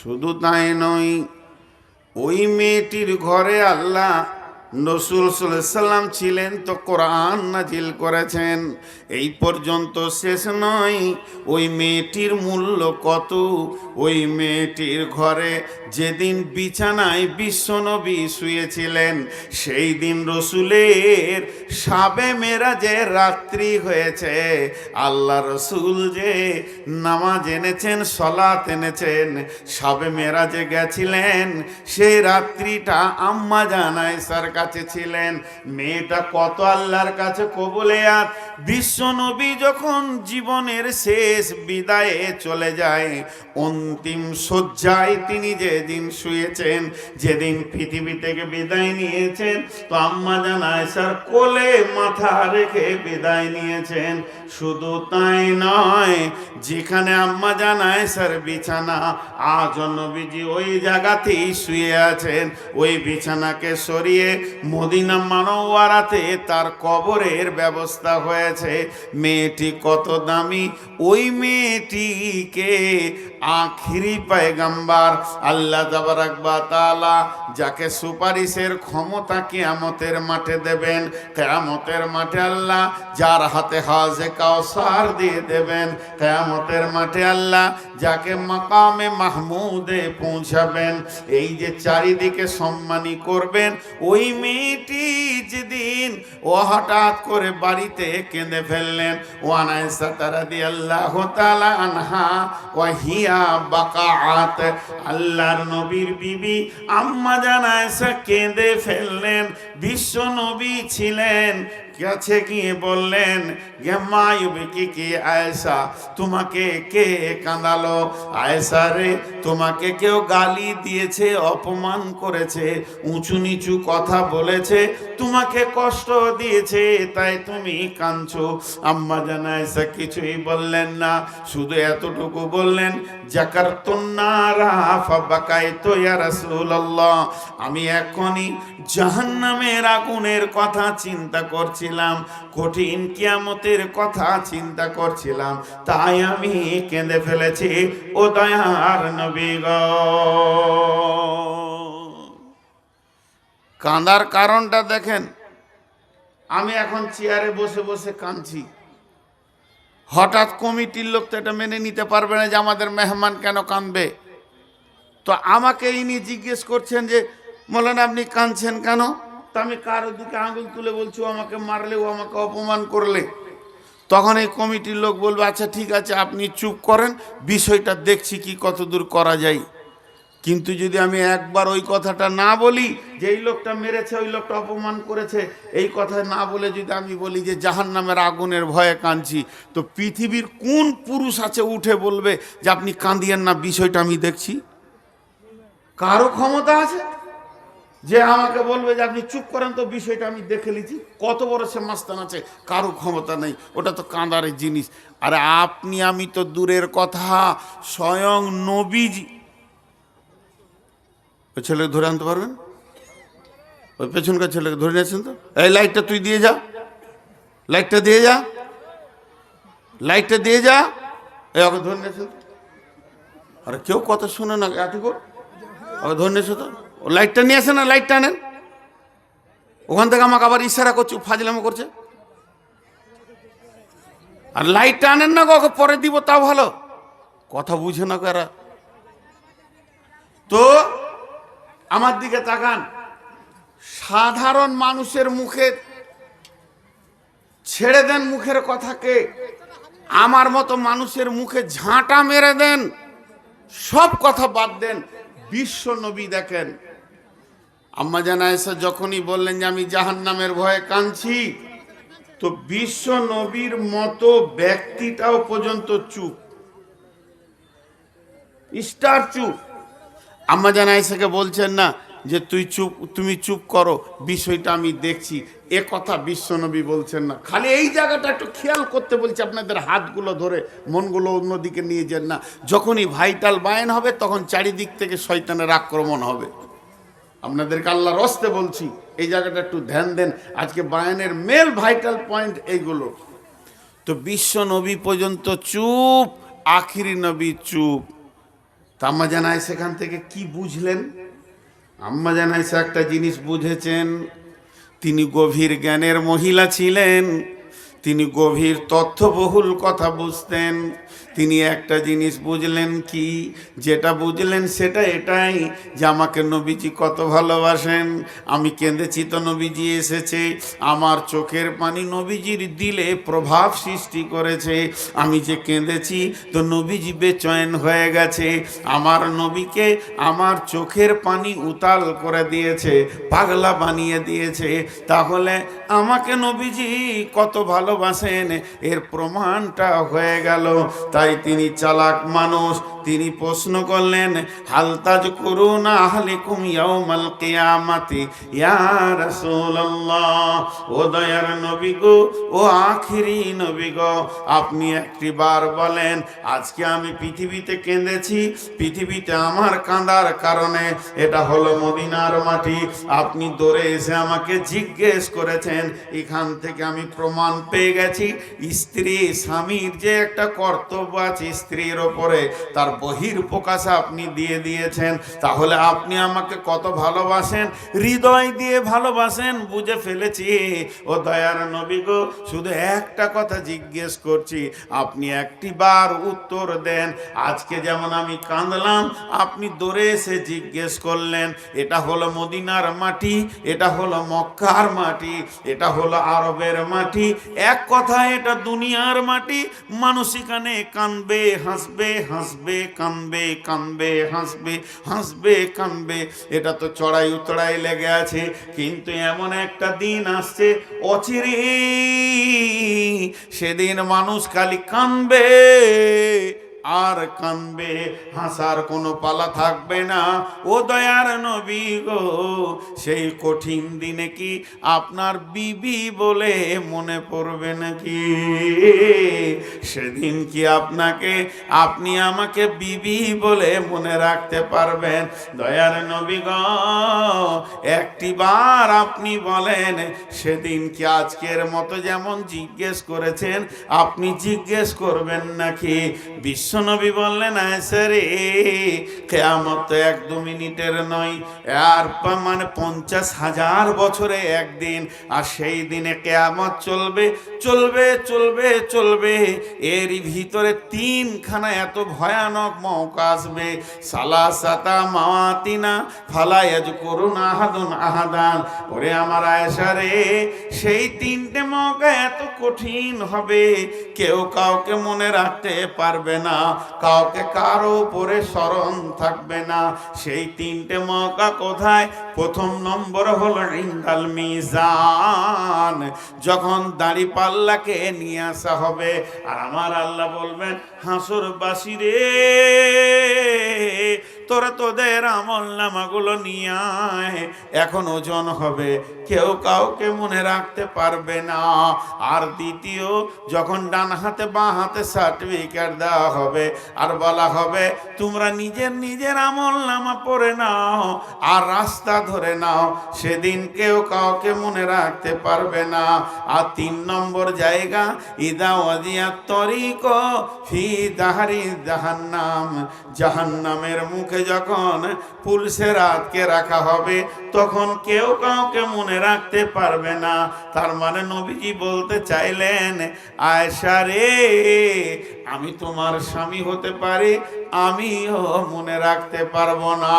শুধু তাই নয় ওই মেয়েটির ঘরে আল্লাহ নসুল সাল্লাম ছিলেন তো কোরআন নাজিল করেছেন। এই পর্যন্ত শেষ নয়। ওই মেয়েটির মূল্য কত? ওই মেয়েটির ঘরে যেদিন বিছানায় বিশ্বনবী শুয়েছিলেন, সেই দিন রসুলের সাবে মেরা যে রাত্রি হয়েছে। আল্লাহ রসুল যে নামাজ এনেছেন, সলাত এনেছেন, সাবে মেরা যে গেছিলেন সেই রাত্রিটা আম্মা জানায় স্যার কাছে ছিলেন। মেয়েটা কত আল্লাহর কাছে কবলে আর বিশ্বনবী যখন জীবনের শেষ বিদায়ে চলে যায়, অন্তিম শয্যায় তিনি যেদিন শুয়েছেন, যেদিন পৃথিবী থেকে বিদায় নিয়েছেন, তো আম্মা জানায় স্যার কোলে মাথা রেখে বিদায় নিয়েছেন। শুধু তাই নয়, যেখানে আম্মা জানায় স্যার বিছানা আজ নবীজি ওই জায়গাতেই শুয়ে আছেন। ওই বিছানাকে সরিয়ে মদিনা মানওয়ারাতে তার কবরের ব্যবস্থা হয়েছে। মেয়েটি কত দামি? ওই মেয়েটিকে আখিরি পায়গাম্বার আল্লাহ তাবারাকবা তাআলা যাকে সুপারিশের ক্ষমতা কেয়ামতের মাঠে দেবেন, কিয়ামতের মাঠে আল্লাহ যার হাতে হাজে কাউসার দিয়ে দেবেন, কিয়ামতের মাঠে আল্লাহ যাকে মাকামে মাহমুদে পৌঁছাবেন, এই যে চারিদিকে সম্মানী করবেন, ওই মেয়েটি যেদিন ও হঠাৎ করে বাড়িতে কেঁদে ফেললেন। ওয়ানাইসা তারা দিয়ে আল্লাহ তালা আনহা, ওয়াহিয়া বাকাত আল্লাহর নবীর বিবি আম্মা জানায়সা কেঁদে ফেললেন। বিশ্ব নবী ছিলেন। কাছে গিয়ে বললেন? কি কি আয়েশা? তোমাকে কে কাঁদালো? আয়েশা রে, তোমাকে কেউ গালি দিয়েছে, অপমান করেছে, উঁচু নিচু কথা বলেছে, তোমাকে কষ্ট দিয়েছে, তাই তুমি কাঁদছো। আম্মা জানা আয়েশা কিছুই বললেন না, শুধু এতটুকু বললেন আমি এখনই জাহান্নামের আগুনের কথা চিন্তা করছিলাম, কঠিন কিয়ামতের কথা চিন্তা করছিলাম, তাই আমি কেঁদে ফেলেছি, ও দয়ার নবী গো। কাঁদার কারণটা দেখেন, আমি এখন চেয়ারে বসে বসে কাঁদছি। হঠাৎ কমিটির লোক তো এটা মেনে নিতে পারবে না যে আমাদের মেহমান কেন কাঁদবে। তো আমাকে ইনি জিজ্ঞেস করছেন যে বলেন আপনি কাঁদছেন কেন? তা আমি কারোর দিকে আঙুল তুলে বলছি আমাকে মারলে, ও আমাকে অপমান করলে। তখন এই কমিটির লোক বলবে আচ্ছা ঠিক আছে, আপনি চুপ করেন, বিষয়টা দেখছি কি কতদূর করা যায়। কিন্তু যদি আমি একবার ওই কথাটা না বলি, যে এই লোকটা মেরেছে, ওই লোকটা অপমান করেছে, এই কথা না বলে যদি আমি বলি যে জাহান নামের আগুনের ভয়ে কাঁদছি, তো পৃথিবীর কোন পুরুষ আছে উঠে বলবে যে আপনি কাঁদিয়েন না, বিষয়টা আমি দেখছি? কারও ক্ষমতা আছে? যে আমাকে বলবে যে আপনি চুপ করেন তো, বিষয়টা আমি দেখে নিচ্ছি কত বড় সে মাস্তান আছে, কারও ক্ষমতা নেই। ওটা তো কাঁদারের জিনিস। আরে আপনি, আমি তো দূরের কথা। স্বয়ং নবীজি। ওই ছেলেকে ধরে আনতে পারবেন? ওই পেছনকার ছেলেকে ধরে নিয়েছেন তো? এই লাইটটা তুই দিয়ে যা। লাইটটা দিয়ে যা। লাইটটা দিয়ে যা। এই ওকে ধরে নিয়েছেন আরে কেউ কথা শুনে না এতটুকু ওকে ধরে নিয়েছে তো। লাইটটা নিয়ে আসে না, লাইটটা আনেন। ওখান থেকে আমাকে আবার ইশারা করছে, ফাজলামো করছে। আর লাইটটা আনেন না ওকে পরে দিব, তাও ভালো। কথা বুঝে না কারা তো, আমার দিকে তাকান। সাধারণ মানুষের মুখে ছেড়ে দেন মুখের কথাকে। আমার মতো মানুষের মুখে ঝাঁটা মেরে দেন। সব কথা বাদ দেন। বিশ্ব নবী দেখেন। আম্মা জানা এসে যখনই বললেন যে আমি জাহান্নামের ভয়ে কাঁদছি, তো বিশ্ব নবীর মতো ব্যক্তিটাও পর্যন্ত চুপ। স্টার চুপ। আম্মা জানা বলছেন না যে তুই চুপ, তুমি চুপ করো, বিষয়টা আমি দেখছি। এ কথা বিশ্বনবী বলছেন না। খালি এই জায়গাটা একটু খেয়াল করতে বলছি, আপনাদের হাতগুলো ধরে মনগুলো অন্যদিকে নিয়ে যান না। যখনই ভাইটাল বায়ন হবে, তখন চারিদিক থেকে শয়তানের আক্রমণ হবে। আপনাদেরকে আল্লাহ রস্তে বলছি, এই জায়গাটা একটু ধ্যান দেন। আজকে বায়ানের মেল ভাইটাল পয়েন্ট এইগুলো। তো বিশ্ব নবী পর্যন্ত চুপ, আখিরি নবী চুপ। তা আম্মা জানাই, সেখান থেকে কি বুঝলেন? আম্মা জানাই সে একটা জিনিস বুঝেছেন। তিনি গভীর জ্ঞানের মহিলা ছিলেন। তিনি গভীর তথ্যবহুল কথা বুঝতেন। তিনি একটা জিনিস বুঝলেন কি? যেটা বুঝলেন সেটা এটাই যে আমাকে নবীজি কত ভালোবাসেন। আমি কেঁদেছি তো নবীজি এসেছে। আমার চোখের পানি নবীজির দিলে প্রভাব সৃষ্টি করেছে। আমি যে কেঁদেছি তো নবীজি বেচয়ন হয়ে গেছে। আমার নবীকে আমার চোখের পানি উতাল করে দিয়েছে, পাগলা বানিয়ে দিয়েছে। তাহলে আমাকে নবীজি কত ভালোবাসেন? এর প্রমাণটা হয়ে গেল। তাই তিনি চালাক মানুষ। তিনি প্রশ্ন করলেন হালতাজ করুন আহলিকুম ইয়াউমাল কিয়ামাতি? ইয়া রাসূলুল্লাহ, ও দয়ার নবী গো, ও আখিরি নবী গো, আপনি একটি বার বলেন, আজকে আমি পৃথিবীতে কেঁদেছি, পৃথিবীতে আমার কাঁদার কারণে এটা হলো মদিনার মাটি। আপনি দৌড়ে এসে আমাকে জিজ্ঞেস করেছেন, এখান থেকে আমি প্রমাণ পেয়ে গেছি, স্ত্রী স্বামীর যে একটা কর্তব্য আছে স্ত্রীর ওপরে, তার বহির প্রকাশ আপনি দিয়ে দিয়েছেন, তাহলে আপনি আমাকে কত ভালোবাসেন? হৃদয় দিয়ে ভালোবাসেন, বুঝে ফেলেছি। ও দয়ার নবী গো, শুধু একটা কথা জিজ্ঞেস করছি, আপনি একটি বার উত্তর দেন। আজকে যেমন আমি কাঁদলাম, আপনি দৌড়ে এসে জিজ্ঞেস করলেন, এটা হলো মদিনার মাটি, এটা হলো মক্কার মাটি, এটা হলো আরবের মাটি। এক কথা এটা দুনিয়ার মাটি, মানুষ এখানে কানবে হাসবে হাসবে কানবে কামবে, হাসবে হাসবে, কামবে। এটা তো চড়াই উতড়াই লেগে আছে, কিন্তু এমন একটা দিন আসছে, অচিরে সেদিন মানুষ খালি কানবে আর কানবে, হাসার কোনো পালা থাকবে না। ও দয়ার নবী গো, সেই কঠিন দিনে কি আপনার বিবি বলে মনে পড়বে নাকি? সেদিন কি আপনাকে, আপনি আমাকে বিবি বলে মনে রাখতে পারবেন? দয়ার নবী গো, একটি বার আপনি বলেন, সেদিন কি আজকের মতো যেমন জিজ্ঞেস করেছেন, আপনি জিজ্ঞেস করবেন নাকি? বিশ্বনবী বললেন আয়সা রে কেয়ামত এক দু মিনিটের নয়। আর মানে পঞ্চাশ হাজার বছরে একদিন, আর সেই দিনে কেয়ামত চলবে চলবে চলবে চলবে। এরই ভিতরে তিনখানা এত ভয়ানক মৌকা আসবে। সালা সাতা মাওয়াতিনা ফালায়াজ করুন আহাদুন আহাদান। ওরে আমার আয়সা রে, সেই তিনটে মৌকা এত কঠিন হবে। কেউ কাউকে মনে রাখতে পারবে না। কাউকে কারও উপরে স্মরণ থাকবে না। সেই তিনটে মকা কোথায়? প্রথম নম্বর হলো ইন্দাল মিজান। যখন দাড়ি পাল্লাকে নিয়ে আসা হবে, আর আমার আল্লাহ বলবেন হাসুর বাসি রে। তোরা তোদের আমল নামাগুলো নিয়ে আয়। এখন ওজন হবে, কেউ কাউকে মনে রাখতে পারবে না। আর দ্বিতীয়, যখন ডান হাতে বাঁ হাতে সার্টিফিকেট দেওয়া হবে, আর বলা হবে, তোমরা নিজের নিজের আমল নামা পড়ে নাও, আর রাস্তা ধরে নাও। সেদিন কেউ কাউকে মনে রাখতে পারবে না। আর তিন নম্বর জায়গা, ইদা ওয়াজিয়া তরিক ফি দাহারি জাহান্নাম। জাহান্নামের মুখে যখন পুলিশের আতকে রাখা হবে, তখন কেউ কাউকে মনে রাখতে পারবে না। তার মানে নবীজি বলতে চাইলেন আয়সা রে, আমি তোমার স্বামী হতে পারি, আমিও মনে রাখতে পারব না।